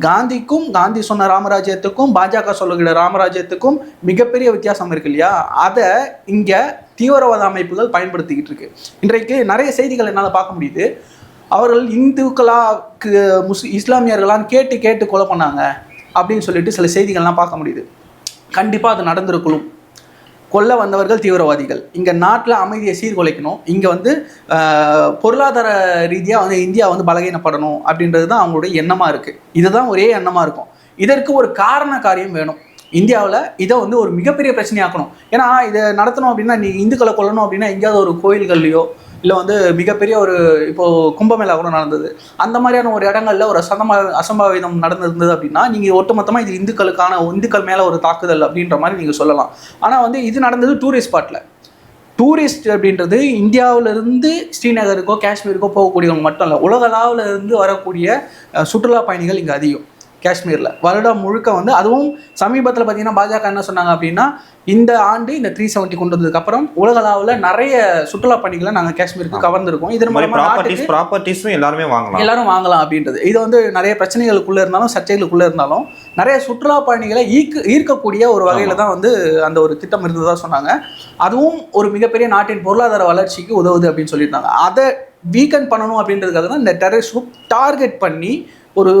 காந்திக்கும் காந்தி சொன்ன ராமராஜ்யத்துக்கும் பாஜக சொல்லுகிற ராமராஜ்யத்துக்கும் மிகப்பெரிய வித்தியாசம் இருக்கு இல்லையா? அதை இங்கே தீவிரவாத அமைப்புகள் பயன்படுத்திக்கிட்டு இருக்கு. இன்றைக்கு நிறைய செய்திகள் என்னால் பார்க்க முடியுது. அவர்கள் இந்துக்களாக்கு முஸ் இஸ்லாமியர்களான்னு கேட்டு கேட்டு கொலை பண்ணாங்க அப்படின்னு சொல்லிட்டு சில செய்திகள்லாம் பார்க்க முடியுது. கண்டிப்பாக அது நடந்திருக்கணும். கொல்ல வந்தவர்கள் தீவிரவாதிகள். இங்கே நாட்டில் அமைதியை சீர்குலைக்கணும். இங்கே வந்து பொருளாதார ரீதியாக வந்து இந்தியா வந்து பலகீனப்படணும் அப்படின்றது தான் அவங்களுடைய எண்ணமாக இருக்குது இதுதான் ஒரே எண்ணமாக இருக்கும். இதற்கு ஒரு காரண காரியம் வேணும். இந்தியாவில் இதை வந்து ஒரு மிகப்பெரிய பிரச்சனையாக்கணும். ஏன்னா இதை நடத்தணும் அப்படின்னா நீ இந்துக்களை கொல்லணும் அப்படின்னா எங்கேயாவது ஒரு கோயில்கள்லையோ இல்லை வந்து மிகப்பெரிய ஒரு இப்போது கும்பமேளா கூட நடந்தது. அந்த மாதிரியான ஒரு இடங்கள்ல ஒரு அசந்தமா அசம்பாவிதம் நடந்திருந்தது அப்படின்னா நீங்கள் ஒட்டுமொத்தமாக இது இந்துக்களுக்கான இந்துக்கள் மேலே ஒரு தாக்குதல் அப்படின்ற மாதிரி நீங்கள் சொல்லலாம். ஆனால் வந்து இது நடந்தது டூரிஸ்ட் ஸ்பாட்டில் டூரிஸ்ட் அப்படின்றது இந்தியாவிலிருந்து ஸ்ரீநகருக்கோ காஷ்மீருக்கோ போகக்கூடியவங்க மட்டும் இல்லை உலகளாவில் இருந்து வரக்கூடிய சுற்றுலா பயணிகள் இங்கே அதிகம். காஷ்மீரில். வருடம் முழுக்க வந்து அதுவும் சமீபத்தில் பார்த்தீங்கன்னா பாஜக என்ன சொன்னாங்க அப்படின்னா இந்த ஆண்டு இந்த த்ரீ செவன்ட்டி கொண்டு வந்ததுக்கப்புறம் உலகளாவில் நிறைய சுற்றுலா பயணிகளை நாங்கள் காஷ்மீருக்கு கவர்ந்திருக்கோம். இதன் மாதிரி மூலமா ப்ராப்பர்ட்டிஸ் நாட்டுக்கு ப்ராப்பர்ட்டிஸும் எல்லாருமே வாங்கலாம். எல்லாரும் வாங்கலாம் அப்படின்றது. இது வந்து நிறைய பிரச்சனைகளுக்குள்ள இருந்தாலும் சர்ச்சைகளுக்குள்ள இருந்தாலும் நிறைய சுற்றுலா பயணிகளை ஈர்க்க ஈர்க்கக்கூடிய ஒரு வகையில தான் வந்து அந்த ஒரு திட்டம் இருந்ததா சொன்னாங்க. அதுவும் ஒரு மிகப்பெரிய நாட்டின் பொருளாதார வளர்ச்சிக்கு உதவுது அப்படின்னு சொல்லியிருந்தாங்க. அதை வீக்கன் பண்ணணும் அப்படின்றதுக்காக தான் இந்த டெரரிஸ்ட் டார்கெட் பண்ணி ஒரு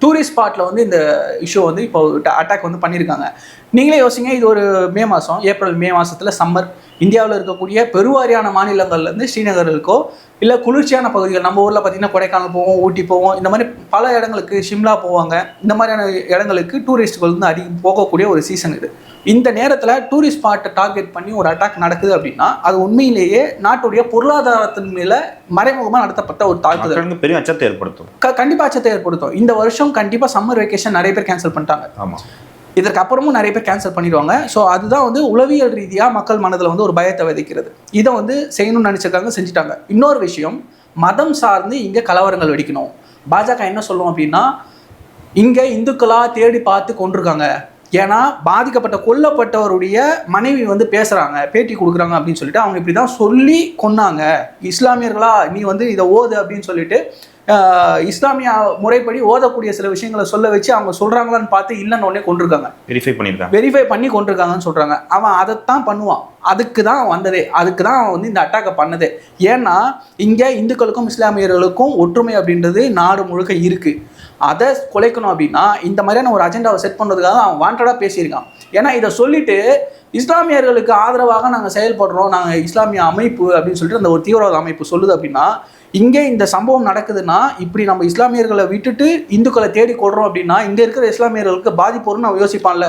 டூரிஸ்ட் ஸ்பாட்டில் வந்து இந்த இஷ்யூ வந்து இப்போ அட்டாக் வந்து பண்ணியிருக்காங்க நீங்களே யோசிங்க இது ஒரு மே மாதம் ஏப்ரல் மே மாதத்தில் சம்மர் இந்தியாவில் இருக்கக்கூடிய பெருவாரியான மாநிலங்கள்லேருந்து ஸ்ரீநகருக்கோ இல்லை குளிர்ச்சியான பகுதிகள் நம்ம ஊரில் பார்த்தீங்கன்னா கொடைக்கானல் போவோம் ஊட்டி போவோம் இந்த மாதிரி பல இடங்களுக்கு ஷிம்லா போவாங்க. இந்த மாதிரியான இடங்களுக்கு டூரிஸ்ட்டுகள் வந்து அதிகம் போகக்கூடிய ஒரு சீசன் இது. இந்த நேரத்தில் டூரிஸ்ட் ஸ்பாட்டை டார்கெட் பண்ணி ஒரு அட்டாக் நடக்குது அப்படின்னா அது உண்மையிலேயே நாட்டுடைய பொருளாதாரத்தின் மேலே மறைமுகமாக நடத்தப்பட்ட ஒரு தாக்குதல். பெரிய அச்சத்தை ஏற்படுத்தும். கண்டிப்பாக அச்சத்தை ஏற்படுத்தும். இந்த வருஷம் கண்டிப்பாக சம்மர் வெக்கேஷன் நிறைய பேர் கேன்சல் பண்ணிட்டாங்க. ஆமா. இதற்கு அப்புறமும் நிறைய பேர் கேன்சல் பண்ணிடுவாங்க. ஸோ அதுதான் வந்து உளவியல் ரீதியாக மக்கள் மனதில் வந்து ஒரு பயத்தை விதைக்கிறது. இதை வந்து செய்யணும்னு நினச்சிருக்காங்க செஞ்சுட்டாங்க. இன்னொரு விஷயம் மதம் சார்ந்து இங்கே கலவரங்கள் வெடிக்கணும். பாஜக என்ன சொல்லுவோம் அப்படின்னா இங்கே இந்துக்களாக தேடி பார்த்து கொண்டிருக்காங்க. ஏன்னா பாதிக்கப்பட்ட கொல்லப்பட்டவருடைய மனைவி வந்து பேசுகிறாங்க பேட்டி கொடுக்குறாங்க அப்படின்னு சொல்லிட்டு அவங்க இப்படி தான் சொல்லி கொன்னாங்க. இஸ்லாமியர்களா நீ வந்து இதை ஓது அப்படின்னு சொல்லிட்டு இஸ்லாமிய முறைப்படி ஓதக்கூடிய சில விஷயங்களை சொல்ல வச்சு அவங்க சொல்கிறாங்களான்னு பார்த்து இல்லைன்னு உடனே கொண்டிருக்காங்க. வெரிஃபை பண்ணியிருக்காங்க. வெரிஃபை பண்ணி கொண்டிருக்காங்கன்னு சொல்கிறாங்க அவன் அதைத்தான் பண்ணுவான். அதுக்கு தான் வந்ததே. அதுக்கு தான் அவன் வந்து இந்த அட்டாக்கை பண்ணதே. ஏன்னா இங்கே இந்துக்களுக்கும் இஸ்லாமியர்களுக்கும் ஒற்றுமை அப்படின்றது நாடு முழுக்க இருக்குது அதை குலைக்கணும் அப்படின்னா இந்த மாதிரியான ஒரு அஜெண்டாவை செட் பண்ணுறதுக்காக அவன் வாண்டடாக பேசியிருக்கான். ஏன்னா இதை சொல்லிட்டு இஸ்லாமியர்களுக்கு ஆதரவாக நாங்கள் செயல்படுறோம். நாங்கள் இஸ்லாமிய அமைப்பு அப்படின்னு சொல்லிட்டு அந்த ஒரு தீவிரவாத அமைப்பு சொல்லுது அப்படின்னா இங்கே இந்த சம்பவம் நடக்குதுன்னா இப்படி நம்ம இஸ்லாமியர்களை விட்டுட்டு இந்துக்களை தேடி கொள்றோம் அப்படின்னா இங்கே இருக்கிற இஸ்லாமியர்களுக்கு பாதிப்பு வரும்னு அவன் யோசிப்பான்ல.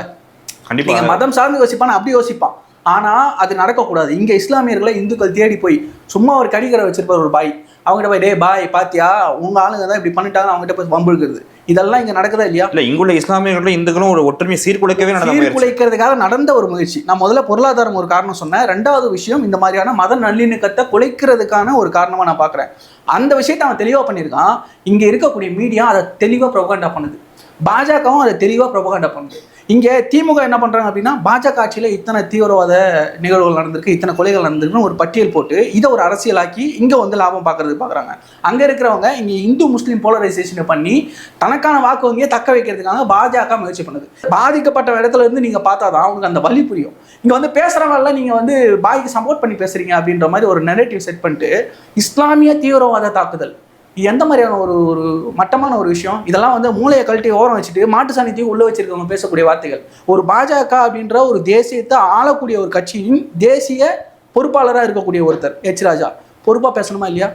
கண்டிப்பா. நீங்க மதம் சார்ந்து யோசிப்பான் அப்படி யோசிப்பான். ஆனா அது நடக்கக்கூடாது. இங்க இஸ்லாமியர்களை இந்துக்கள் தேடி போய் சும்மா ஒரு கடிகரை வச்சிருப்பார் ஒரு பாய். அவங்ககிட்ட போய் டே பாய் பாத்தியா? உங்க ஆளுங்க தான் இப்படி பண்ணிட்டாங்க அவங்ககிட்ட போய் வம்புழுக்கிறது இதெல்லாம் இங்க நடக்குதா இல்லையா? இல்ல இங்குள்ள இஸ்லாமியர்களும் இந்துக்களும் ஒரு ஒற்றுமையை சீர்குலைக்கவே நடந்த சீர்குலைக்கிறதுக்காக நடந்த ஒரு முயற்சி. நான் முதல்ல பொருளாதாரம் ஒரு காரணம் சொன்னேன். ரெண்டாவது விஷயம் இந்த மாதிரியான மத நல்லிணக்கத்தை குலைக்கிறதுக்கான ஒரு காரணமா நான் பார்க்குறேன். அந்த விஷயத்தை அவன் தெளிவாக பண்ணியிருக்கான். இங்க இருக்கக்கூடிய மீடியா அதை தெளிவாக ப்ரொபகண்டா பண்ணுது. பாஜகவும் அதை தெளிவாக ப்ரொபகண்டா பண்ணுது. இங்கே திமுக என்ன பண்ணுறாங்க அப்படின்னா பாஜக ஆட்சியில் இத்தனை தீவிரவாத நிகழ்வுகள் நடந்திருக்கு இத்தனை கொலைகள் நடந்திருக்குன்னு ஒரு பட்டியல் போட்டு இதை ஒரு அரசியலாக்கி இங்கே வந்து லாபம் பார்க்கறது பார்க்குறாங்க. அங்கே இருக்கிறவங்க இங்கே இந்து முஸ்லீம் போலரைசேஷனை பண்ணி தனக்கான வாக்கு வங்கியை தக்க வைக்கிறதுக்காக பாஜக முயற்சி பண்ணுது. பாதிக்கப்பட்ட இடத்துல இருந்து நீங்கள் பார்த்தா தான் அவங்களுக்கு அந்த வழி புரியும். இங்கே வந்து பேசுகிறவங்களாம் நீங்கள் வந்து பாய்க்கு சப்போர்ட் பண்ணி பேசுகிறீங்க அப்படின்ற மாதிரி ஒரு நெரேட்டிவ் செட் பண்ணிட்டு இஸ்லாமிய தீவிரவாத தாக்குதல். இது எந்த மாதிரியான ஒரு ஒரு மட்டமான ஒரு விஷயம்? இதெல்லாம் வந்து மூளையை கழட்டி ஓரம் வச்சுட்டு மாட்டு சாணித்தையும் உள்ளே வச்சிருக்கவங்க பேசக்கூடிய வார்த்தைகள். ஒரு பாஜக அப்படின்ற ஒரு தேசியத்தை ஆளக்கூடிய ஒரு கட்சியின் தேசிய பொறுப்பாளராக இருக்கக்கூடிய ஒருத்தர் ஹெச் ராஜா. பொறுப்பாக பேசணுமா இல்லையா?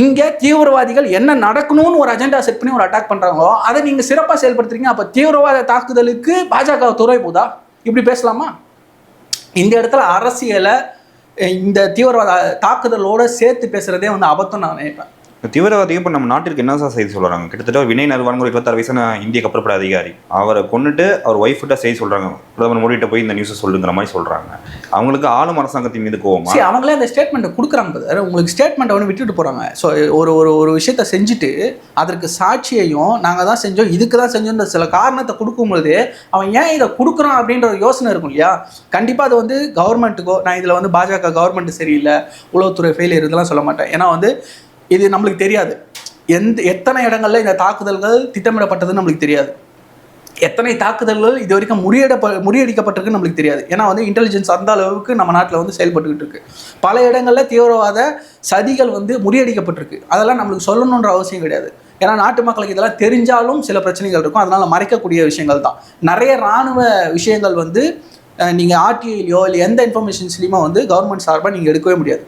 இங்கே தீவிரவாதிகள் என்ன நடக்கணும்னு ஒரு அஜெண்டா செட் பண்ணி ஒரு அட்டாக் பண்ணுறாங்களோ அதை நீங்கள் சிறப்பாக செயல்படுத்துறீங்க. அப்போ தீவிரவாத தாக்குதலுக்கு பாஜக துறை போதா? இப்படி பேசலாமா? இந்த இடத்துல அரசியலை இந்த தீவிரவாத தாக்குதலோடு சேர்த்து பேசுகிறதே வந்து அபத்தம் நான் நினைப்பேன். தீவிரவாதியை இப்போ நம்ம நாட்டிற்கு என்ன சார் செய்தி சொல்கிறாங்க கிட்டத்தட்ட வினய் நர்வான் ஒரு இருபத்தாறு வயசான இந்திய கப்பற்படை அதிகாரி. அவரை கொண்டுட்டு அவர் ஒய்ஃப்கிட்ட செய்தி சொல்கிறாங்க பிரதமர் மோடிட்ட போய் இந்த நியூஸை சொல்லுங்கிற மாதிரி சொல்கிறாங்க அவங்களுக்கு ஆளும் அரசாங்கத்தின் மீது கோவமா சரி அவங்களே அந்த ஸ்டேட்மெண்ட்டை கொடுக்குறாங்க உங்களுக்கு ஸ்டேட்மெண்ட்டை வந்து விட்டுட்டு போகிறாங்க ஸோ ஒரு ஒரு ஒரு விஷயத்த செஞ்சுட்டு அதற்கு சாட்சியையும் நாங்கள் தான் செஞ்சோம் இதுக்கு தான் செஞ்சோன்ற சில காரணத்தை கொடுக்கும்பொழுது அவன் ஏன் இதை கொடுக்குறான் அப்படின்ற ஒரு யோசனை இருக்கும் இல்லையா? கண்டிப்பாக அது வந்து கவர்மெண்ட்டுக்கோ நான் இதில் வந்து பாஜக கவர்மெண்ட் சரியில்லை உளவுத்துறை ஃபெயிலியர் இதெல்லாம் சொல்ல மாட்டேன். ஏன்னா வந்து இது நம்மளுக்கு தெரியாது. எந்த எத்தனை இடங்களில் இந்த தாக்குதல்கள் திட்டமிடப்பட்டதுன்னு நம்மளுக்கு தெரியாது. எத்தனை தாக்குதல்கள் இது வரைக்கும் முறியடப்ப முறியடிக்கப்பட்டிருக்குன்னு நம்மளுக்கு தெரியாது. ஏன்னா வந்து இன்டெலிஜென்ஸ் அந்த அளவுக்கு நம்ம நாட்டில் வந்து செயல்பட்டுக்கிட்டு இருக்கு. பல இடங்களில் தீவிரவாத சதிகள் வந்து முறியடிக்கப்பட்டிருக்கு. அதெல்லாம் நம்மளுக்கு சொல்லணுன்ற அவசியம் கிடையாது. ஏன்னா நாட்டு மக்களுக்கு இதெல்லாம் தெரிஞ்சாலும் சில பிரச்சனைகள் இருக்கும். அதனால் மறைக்கக்கூடிய விஷயங்கள் தான். நிறைய இராணுவ விஷயங்கள் வந்து நீங்கள் ஆர்டிஐலையோ இல்லை எந்த இன்ஃபர்மேஷன்ஸ்லையுமோ வந்து கவர்மெண்ட் சார்பாக நீங்கள் எடுக்கவே முடியாது.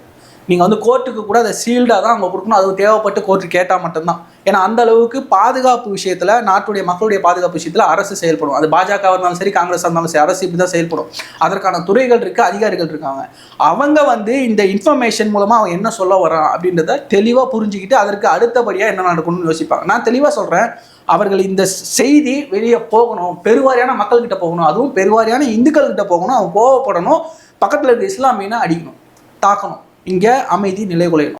நீங்கள் வந்து கோர்ட்டுக்கு கூட அதை சீல்டாக தான் அவங்க கொடுக்கணும். அது தேவைப்பட்டு கோர்ட்டு கேட்டால் மட்டும்தான். ஏன்னா அந்த அளவுக்கு பாதுகாப்பு விஷயத்தில் நாட்டுடைய மக்களுடைய பாதுகாப்பு விஷயத்தில் அரசு செயல்படும். அது பாஜக இருந்தாலும் சரி காங்கிரஸ் இருந்தாலும் சரி அரசு இப்படி தான் செயல்படும். அதற்கான துறைகள் இருக்குது அதிகாரிகள் இருக்காங்க. அவங்க வந்து இந்த இன்ஃபர்மேஷன் மூலமாக அவன் என்ன சொல்ல வரான் அப்படின்றத தெளிவாக புரிஞ்சுக்கிட்டு அதற்கு அடுத்தபடியாக என்ன நடக்கணும்னு யோசிப்பாங்க. நான் தெளிவாக சொல்கிறேன் அவர்கள் இந்த செய்தி வெளியே போகணும். பெருவாரியான மக்கள்கிட்ட போகணும். அதுவும் பெருவாரியான இந்துக்கள் கிட்ட போகணும். அவன் கோவப்படணும். பக்கத்தில் இருக்க இஸ்லாமியனை அடிக்கணும். தாக்கணும். இங்கே அமைதி நிலைகுலையணும்